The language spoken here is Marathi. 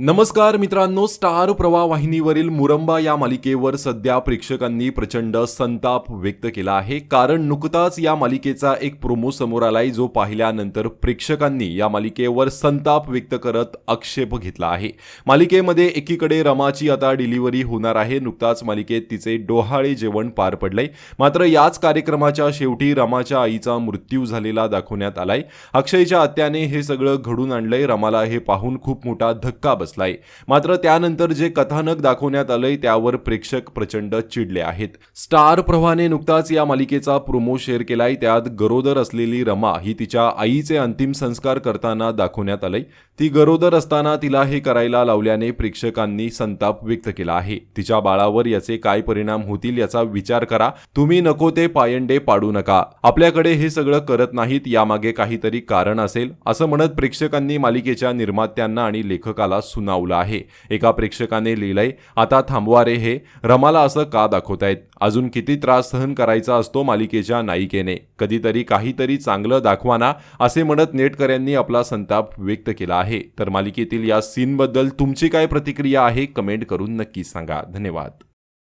नमस्कार मित्रांनो स्टार प्रवाह वाहिनीवरील मुरंबा या मालिकेवर सध्या प्रेक्षकांनी प्रचंड संताप व्यक्त केला आहे. कारण नुकताच या मालिकेचा एक प्रोमो समोर आलाय जो पाहिल्यानंतर प्रेक्षकांनी या मालिकेवर संताप व्यक्त करत आक्षेप घेतला आहे. मालिकेमध्ये एकीकडे रमाची आता डिलिव्हरी होणार आहे. नुकताच मालिकेत तिचे डोहाळे जेवण पार पडलंय. मात्र याच कार्यक्रमाच्या शेवटी रमाच्या आईचा मृत्यू झालेला दाखवण्यात आलाय. अक्षयच्या आत्याने हे सगळं घडून आणलंय. रमाला हे पाहून खूप मोठा धक्का बसलाय मात्र त्यानंतर जे कथानक दाखवण्यात आलंय त्यावर प्रेक्षक प्रचंड चिडले आहेत. स्टार प्रवाहाने नुकताच या मालिकेचा प्रोमो शेअर केलाय. त्यात गरोदर असलेली रमा ही तिच्या आईचे अंतिम संस्कार करताना दाखवण्यात आलंय. ती गरोदर असताना तिला हे करायला लावल्याने प्रेक्षकांनी संताप व्यक्त केला आहे. तिच्या बाळावर याचे काय परिणाम होतील याचा विचार करा. तुम्ही नको ते पायंडे पाडू नका. आपल्याकडे हे सगळं करत नाहीत यामागे काहीतरी कारण असेल असं म्हणत प्रेक्षकांनी मालिकेच्या निर्मात्यांना आणि लेखकाला सुनावलं आहे. एका प्रेक्षकाने लिहिलंय आता थांबवा रे हे रमाला असं का दाखवतायत? अजून किती त्रास सहन करायचा असतो मालिकेच्या नायिकेने. कधीतरी काहीतरी चांगलं दाखवाना असे म्हणत नेटकऱ्यांनी आपला संताप व्यक्त केला आहे. तर मालिकेतील या सीनबद्दल तुमची काय प्रतिक्रिया आहे कमेंट करून नक्की सांगा. धन्यवाद.